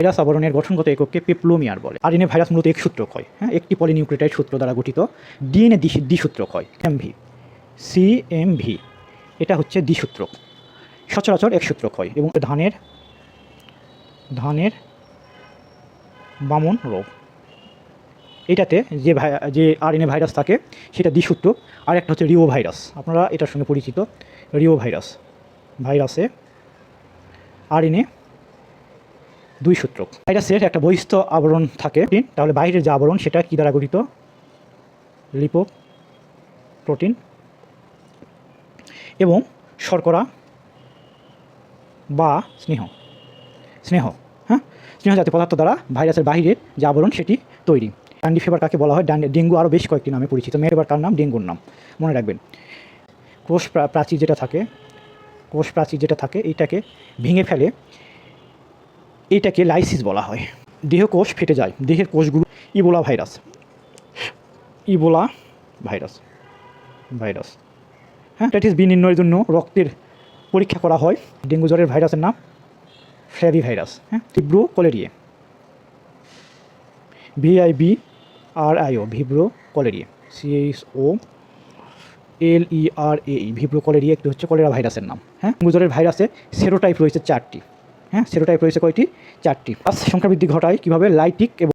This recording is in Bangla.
ভাইরাস আবরণের গঠনগত এককে পেপ্লোমিয়ার বলে। আর এনে ভাইরাস মূলত এক সূত্রক হয় হ্যাঁ? একটি পলিনিউক্লিওটাইড সূত্র দ্বারা গঠিত ডিএনএ দ্বিসূত্রক হয়, এমভি। সিএমভি, এটা হচ্ছে দ্বিসূত্রক। সচরাচর এক সূত্রক হয় এবং ধানের ধানের বামন রোগ। এটাতে যে ভাই, যে আর আরএনএ ভাইরাস থাকে, সেটা দ্বিসূত্র আর একটা হচ্ছে রিও ভাইরাস। আপনারা এটার সঙ্গে পরিচিত। Reovirus. ভাইরাসে আর আরএনএ দুই সূত্রক। ভাইরাসের একটা বহিস্থ আবরণ থাকে তাহলে বাইরের যে আবরণ সেটা কী দ্বারা গঠিত? লিপো প্রোটিন এবং শর্করা বা স্নেহ। স্নেহ হ্যাঁ? স্নেহ জাতীয় পদার্থ দ্বারা ভাইরাসের বাহিরের যে আবরণ সেটি তৈরি। ডান্ডি ফিভার কাকে বলা হয়? ডান্ডি, ডেঙ্গু আরও বেশ কয়েকটি নামে পরিচিত। মেয়ের এবার তার নাম? ডেঙ্গুর নাম। মনে রাখবেন। কোষ প্রাচীর যেটা থাকে কোষ প্রাচীর যেটা থাকে, এইটাকে ভেঙে ফেলে এইটাকে লাইসিস বলা হয়। দেহ কোষ ফেটে যায়। দেহের কোষগুলো Ebola virus. Ebola virus. Virus. হ্যাঁ হ্যাপাটাইটিস বি নির্ণয়ের জন্য রক্তের পরীক্ষা করা হয়। ডেঙ্গু জ্বরের ভাইরাসের নাম ফ্ল্যাভি ভাইরাস হ্যাঁ তীব্র কলেরিয়ে। ভিআইবি আর আইও ভিব্রো কলেরিয়া সিএইচ ও, এল ই আর এ ভিব্রো কলেরিয়া, একটি হচ্ছে কলেরা ভাইরাসের নাম। হ্যাঁ ডেঙ্গু জ্বরের ভাইরাসে সেরোটাইপ রয়েছে চারটি। হ্যাঁ সেরোটাইপ রয়েছে কয়টি? চারটি। প্লাস সংখ্যা বৃদ্ধি ঘটায় কীভাবে? লাইটিক এবং